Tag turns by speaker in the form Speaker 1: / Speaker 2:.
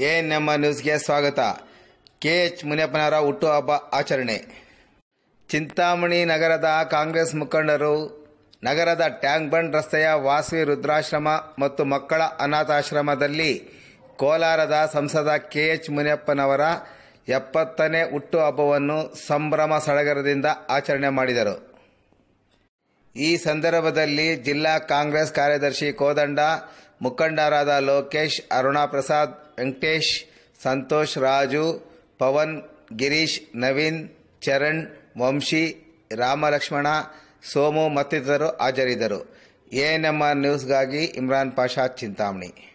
Speaker 1: ANMR ನ್ಯೂಸ್ಗೆ ಸ್ವಾಗತ? K H ಮುನಿಯಪ್ಪನವರ ಹುಟ್ಟುಹಬ್ಬ ಆಚರಣೆ. ಚಿಂತಾಮಣಿ ನಗರದ ಕಾಂಗ್ರೆಸ್ ಮುಖಂಡರು, ನಗರದ ಟ್ಯಾಂಕ್ ಬಂಡ್ ರಸ್ತೆಯ ವಾಸವಿ ರುದ್ರಾಶ್ರಮ ಮತ್ತು ಮಕ್ಕಳ ಅನಾಥಾಶ್ರಮದಲ್ಲಿ ಕೋಲಾರದ ಸಂಸದ ಕೆಎಚ್ ಮುನಿಯಪ್ಪನವರ ಎಪ್ಪತ್ತನೇ ಹುಟ್ಟುಹಬ್ಬವನ್ನು ಸಂಭ್ರಮ ಸಡಗರದಿಂದ ಆಚರಣೆ ಮಾಡಿದರು. ಈ ಸಂದರ್ಭದಲ್ಲಿ ಜಿಲ್ಲಾ ಕಾಂಗ್ರೆಸ್ ಕಾರ್ಯದರ್ಶಿ ಕೋದಂಡ ಮುಖಂಡರಾದ ಲೋಕೇಶ್ ಅರುಣಾ ಪ್ರಸಾದ್ ವೆಂಕಟೇಶ್, ಸಂತೋಷ್, ರಾಜು, ಪವನ್, ಗಿರೀಶ್, ನವೀನ್, ಚರಣ್, ವಂಶಿ, ರಾಮಲಕ್ಷ್ಮಣ, ಸೋಮು ಮತ್ತಿತರರು ಹಾಜರಿದ್ದರು. ಎಎನ್ಎಂಆರ್ ನ್ಯೂಸ್ಗಾಗಿ ಇಮ್ರಾನ್ ಪಾಷಾ ಚಿಂತಾಮಣಿ.